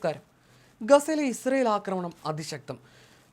നമസ്കാരം. ഗസയിലെ ഇസ്രയേൽ ആക്രമണം അതിശക്തം.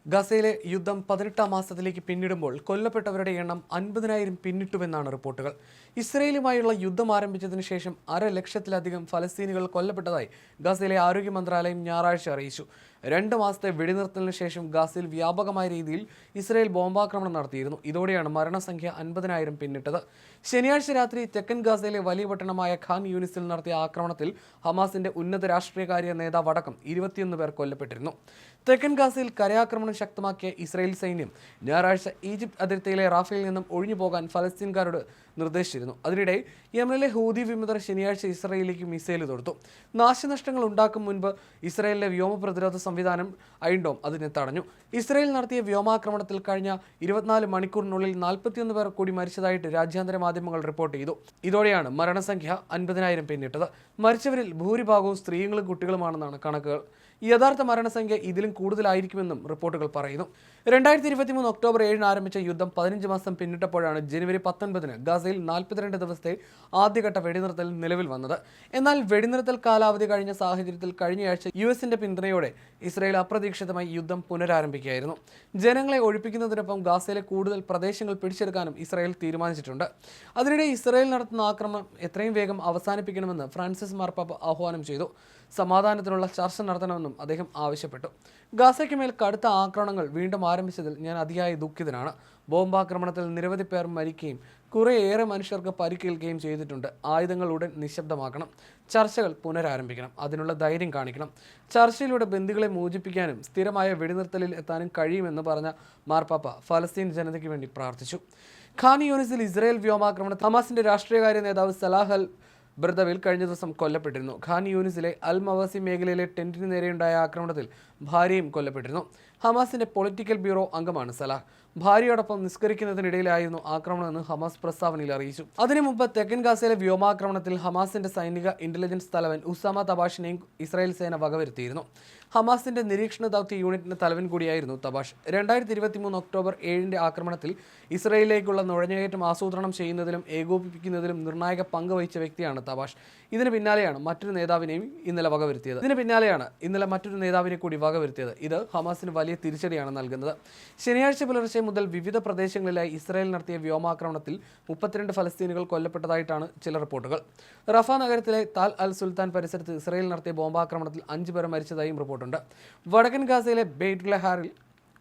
ഗസയിലെ യുദ്ധം പതിനെട്ടാം മാസത്തിലേക്ക് പിന്നിടുമ്പോൾ കൊല്ലപ്പെട്ടവരുടെ എണ്ണം അൻപതിനായിരം പിന്നിട്ടുവെന്നാണ് റിപ്പോർട്ടുകൾ. ഇസ്രയേലുമായുള്ള യുദ്ധം ആരംഭിച്ചതിന് ശേഷം അര ലക്ഷത്തിലധികം ഫലസ്തീനികൾ കൊല്ലപ്പെട്ടതായി ഗസയിലെ ആരോഗ്യ മന്ത്രാലയം ഞായറാഴ്ച അറിയിച്ചു. രണ്ട് മാസത്തെ വെടിനിർത്തലിന് ശേഷം ഗാസയിൽ വ്യാപകമായ രീതിയിൽ ഇസ്രയേൽ ബോംബാക്രമണം നടത്തിയിരുന്നു. ഇതോടെയാണ് മരണസംഖ്യ അൻപതിനായിരം പിന്നിട്ടത്. ശനിയാഴ്ച രാത്രി തെക്കൻ ഗാസയിലെ വലിയ പട്ടണമായ ഖാൻ യൂണിസിൽ നടത്തിയ ആക്രമണത്തിൽ ഹമാസിന്റെ ഉന്നത രാഷ്ട്രീയകാര്യ നേതാവ് അടക്കം ഇരുപത്തിയൊന്ന് പേർ കൊല്ലപ്പെട്ടിരുന്നു. തെക്കൻ ഗാസയിൽ കരയാക്രമണം ശക്തമാക്കിയ ഇസ്രയേൽ സൈന്യം ഞായറാഴ്ച ഈജിപ്ത് അതിർത്തിയിലെ റാഫേലിൽ നിന്നും ഒഴിഞ്ഞു പോകാൻ ഫലസ്തീൻകാരോട് നിർദ്ദേശിച്ചിരുന്നു. അതിനിടെ യമനിലെ ഹൂതി വിമതർ ശനിയാഴ്ച ഇസ്രയേലിലേക്ക് മിസൈൽ തൊടുത്തു. നാശനഷ്ടങ്ങൾ ഉണ്ടാക്കും മുൻപ് ഇസ്രയേലിലെ വ്യോമ പ്രതിരോധ സംവിധാനം ഐൻഡോം അതിനെ തടഞ്ഞു. ഇസ്രയേൽ നടത്തിയ വ്യോമാക്രമണത്തിൽ കഴിഞ്ഞ ഇരുപത്തിനാല് മണിക്കൂറിനുള്ളിൽ നാൽപ്പത്തിയൊന്ന് പേർ കൂടി മരിച്ചതായിട്ട് രാജ്യാന്തര മാധ്യമങ്ങൾ റിപ്പോർട്ട് ചെയ്തു. ഇതോടെയാണ് മരണസംഖ്യ അൻപതിനായിരം പിന്നിട്ടത്. മരിച്ചവരിൽ ഭൂരിഭാഗവും സ്ത്രീകളും കുട്ടികളുമാണെന്നാണ് കണക്കുകൾ. യഥാർത്ഥ മരണസംഖ്യ ഇതിലും കൂടുതലായിരിക്കുമെന്നും റിപ്പോർട്ടുകൾ പറയുന്നു. രണ്ടായിരത്തി ഇരുപത്തി മൂന്ന് ഒക്ടോബർ ഏഴിന് ആരംഭിച്ച യുദ്ധം പതിനഞ്ച് മാസം പിന്നിട്ടപ്പോഴാണ് ജനുവരി പത്തൊൻപതിന് ഗസയിൽ നാൽപ്പത്തിരണ്ട് ദിവസത്തെ ആദ്യഘട്ട വെടിനിർത്തൽ നിലവിൽ വന്നത്. എന്നാൽ വെടിനിർത്തൽ കാലാവധി കഴിഞ്ഞ സാഹചര്യത്തിൽ കഴിഞ്ഞയാഴ്ച യു എസിന്റെ പിന്തുണയോടെ ഇസ്രായേൽ അപ്രതീക്ഷിതമായി യുദ്ധം പുനരാരംഭിക്കുകയായിരുന്നു. ജനങ്ങളെ ഒഴിപ്പിക്കുന്നതിനൊപ്പം ഗാസയിലെ കൂടുതൽ പ്രദേശങ്ങൾ പിടിച്ചെടുക്കാനും ഇസ്രായേൽ തീരുമാനിച്ചിട്ടുണ്ട്. അതിനിടെ ഇസ്രായേൽ നടത്തുന്ന ആക്രമണം എത്രയും വേഗം അവസാനിപ്പിക്കണമെന്ന് ഫ്രാൻസിസ് മാർപ്പാപ്പ ആഹ്വാനം ചെയ്തു. സമാധാനത്തിനുള്ള ചർച്ച നടത്തണമെന്നും അദ്ദേഹം ആവശ്യപ്പെട്ടു. ഗാസയ്ക്ക് മേൽ കടുത്ത ആക്രമണങ്ങൾ വീണ്ടും ആരംഭിച്ചതിൽ ഞാൻ അതിയായ ദുഃഖിതനാണ്. ബോംബാക്രമണത്തിൽ നിരവധി പേർ മരിക്കുകയും കുറേയേറെ മനുഷ്യർക്ക് പരിക്കേൽക്കുകയും ചെയ്തിട്ടുണ്ട്. ആയുധങ്ങൾ ഉടൻ നിശബ്ദമാക്കണം. ചർച്ചകൾ പുനരാരംഭിക്കണം. അതിനുള്ള ധൈര്യം കാണിക്കണം. ചർച്ചയിലൂടെ ബന്ധുക്കളെ മോചിപ്പിക്കാനും സ്ഥിരമായ വെടിനിർത്തലിൽ എത്താനും കഴിയുമെന്ന് പറഞ്ഞ മാർപ്പാപ്പ ഫലസ്തീൻ ജനതയ്ക്ക് വേണ്ടി പ്രാർത്ഥിച്ചു. ഖാൻ യൂണിസിൽ ഇസ്രായേൽ വ്യോമാക്രമണം ഹമാസിന്റെ രാഷ്ട്രീയകാര്യ നേതാവ് സലാഹ് അൽ ബർദവിൽ കഴിഞ്ഞ ദിവസം കൊല്ലപ്പെട്ടിരുന്നു. ഖാൻ യൂനിസിലെ അൽ മവാസി മേഖലയിലെ ടെന്റിന് നേരെയുണ്ടായ ആക്രമണത്തിൽ ഭാര്യയും കൊല്ലപ്പെട്ടിരുന്നു. ഹമാസിന്റെ പൊളിറ്റിക്കൽ ബ്യൂറോ അംഗമാണ് സലാഹ്. ഭാര്യയോടൊപ്പം നിസ്കരിക്കുന്നതിനിടയിലായിരുന്നു ആക്രമണമെന്ന് ഹമാസ് പ്രസ്താവനയിൽ അറിയിച്ചു. അതിനു മുമ്പ് തെക്കൻ ഗാസയിലെ വ്യോമാക്രമണത്തിൽ ഹമാസിന്റെ സൈനിക ഇന്റലിജൻസ് തലവൻ ഉസാമ തബാഷിനെയും ഇസ്രായേൽ സേന വകവരുത്തിയിരുന്നു. ഹമാസിന്റെ നിരീക്ഷണ ദൗത്യ യൂണിറ്റിന്റെ തലവൻ കൂടിയായിരുന്നു തബാഷ്. രണ്ടായിരത്തി ഇരുപത്തി മൂന്ന് ഒക്ടോബർ ഏഴിന്റെ ആക്രമണത്തിൽ ഇസ്രായേലിലേക്കുള്ള നുഴഞ്ഞുകയറ്റം ആസൂത്രണം ചെയ്യുന്നതിലും ഏകോപിപ്പിക്കുന്നതിലും നിർണായക പങ്ക് വഹിച്ച വ്യക്തിയാണ് തബാഷ്. ഇതിന് പിന്നാലെയാണ് മറ്റൊരു നേതാവിനെയും ഇന്നലെ വകവരുത്തിയത്. ഇതിന് പിന്നാലെയാണ് ഇന്നലെ മറ്റൊരു നേതാവിനെ കൂടി വകവരുത്തിയത്. ഇത് ഹമാസിന് വലിയ തിരിച്ചടിയാണ് നൽകുന്നത്. ശനിയാഴ്ച പുലർച്ചെ മുതൽ വിവിധ പ്രദേശങ്ങളിലായി ഇസ്രായേൽ നടത്തിയ വ്യോമാക്രമണത്തിൽ മുപ്പത്തിരണ്ട് ഫലസ്തീനുകൾ കൊല്ലപ്പെട്ടതായിട്ടാണ് ചില റിപ്പോർട്ടുകൾ. റഫ നഗരത്തിലെ താൽ അൽ സുൽത്താൻ പരിസരത്ത് ഇസ്രായേൽ നടത്തിയ ബോംബാക്രമണത്തിൽ അഞ്ച് പേർ മരിച്ചതായും റിപ്പോർട്ടുണ്ട്. വടക്കൻ ഗാസയിലെ ബെയ്റ്റ് ലഹാറിൽ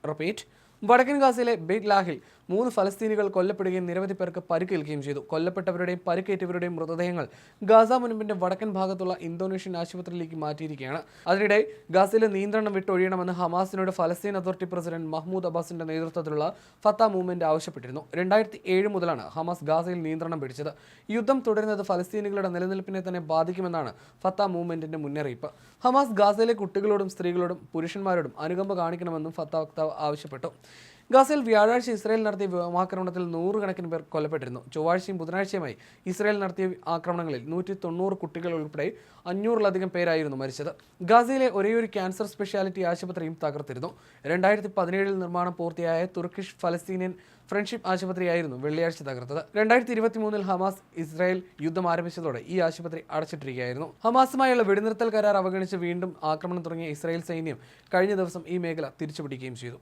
റിപ്പീറ്റ് വടക്കൻ ഗാസയിലെ ബെയ്റ്റ് ലാഹിൽ മൂന്ന് ഫലസ്തീനികൾ കൊല്ലപ്പെടുകയും നിരവധി പേർക്ക് പരിക്കേൽക്കുകയും ചെയ്തു. കൊല്ലപ്പെട്ടവരുടെയും പരിക്കേറ്റവരുടെയും മൃതദേഹങ്ങൾ ഗാസ മുൻപിന്റെ വടക്കൻ ഭാഗത്തുള്ള ഇന്തോനേഷ്യൻ ആശുപത്രിയിലേക്ക് മാറ്റിയിരിക്കുകയാണ്. അതിനിടെ ഗാസയിലെ നിയന്ത്രണം വിട്ടൊഴിയണമെന്ന് ഹമാസിനോട് ഫലസ്തീൻ അതോറിറ്റി പ്രസിഡന്റ് മഹ്മൂദ് അബ്ബാസിന്റെ നേതൃത്വത്തിലുള്ള ഫത്ത മൂവ്മെന്റ് ആവശ്യപ്പെട്ടിരുന്നു. രണ്ടായിരത്തി ഏഴ് മുതലാണ് ഹമാസ് ഗാസയിൽ നിയന്ത്രണം പിടിച്ചത്. യുദ്ധം തുടരുന്നത് ഫലസ്തീനികളുടെ നിലനിൽപ്പിനെ തന്നെ ബാധിക്കുമെന്നാണ് ഫത്ത മൂവ്മെന്റിന്റെ മുന്നറിയിപ്പ്. ഹമാസ് ഗാസയിലെ കുട്ടികളോടും സ്ത്രീകളോടും പുരുഷന്മാരോടും അനുകമ്പ കാണിക്കണമെന്നും ഫത്ത വക്താവ് ആവശ്യപ്പെട്ടു. ഗാസയിൽ വ്യാഴാഴ്ച ഇസ്രായേൽ നടത്തിയ വ്യോമാക്രമണത്തിൽ നൂറുകണക്കിന് പേർ കൊല്ലപ്പെട്ടിരുന്നു. ചൊവ്വാഴ്ചയും ബുധനാഴ്ചയുമായി ഇസ്രായേൽ നടത്തിയ ആക്രമണങ്ങളിൽ നൂറ്റി തൊണ്ണൂറ് കുട്ടികൾ ഉൾപ്പെടെ അഞ്ഞൂറിലധികം പേരായിരുന്നു മരിച്ചത്. ഗാസയിലെ ഒരേയൊരു ക്യാൻസർ സ്പെഷ്യാലിറ്റി ആശുപത്രിയും തകർത്തിരുന്നു. രണ്ടായിരത്തി പതിനേഴിൽ നിർമ്മാണം പൂർത്തിയായ തുർക്കിഷ് ഫലസ്തീനിയൻ ഫ്രണ്ട്ഷിപ്പ് ആശുപത്രിയായിരുന്നു വെള്ളിയാഴ്ച തകർത്തത്. രണ്ടായിരത്തി ഇരുപത്തി മൂന്നിൽ ഹമാസ് ഇസ്രായേൽ യുദ്ധം ആരംഭിച്ചതോടെ ഈ ആശുപത്രി അടച്ചിട്ടിരിക്കുകയായിരുന്നു. ഹമാസുമായുള്ള വെടിനിർത്തൽ കരാർ അവഗണിച്ച് വീണ്ടും ആക്രമണം തുടങ്ങിയ ഇസ്രായേൽ സൈന്യം കഴിഞ്ഞ ദിവസം ഈ മേഖല തിരിച്ചുപിടിക്കുകയും ചെയ്തു.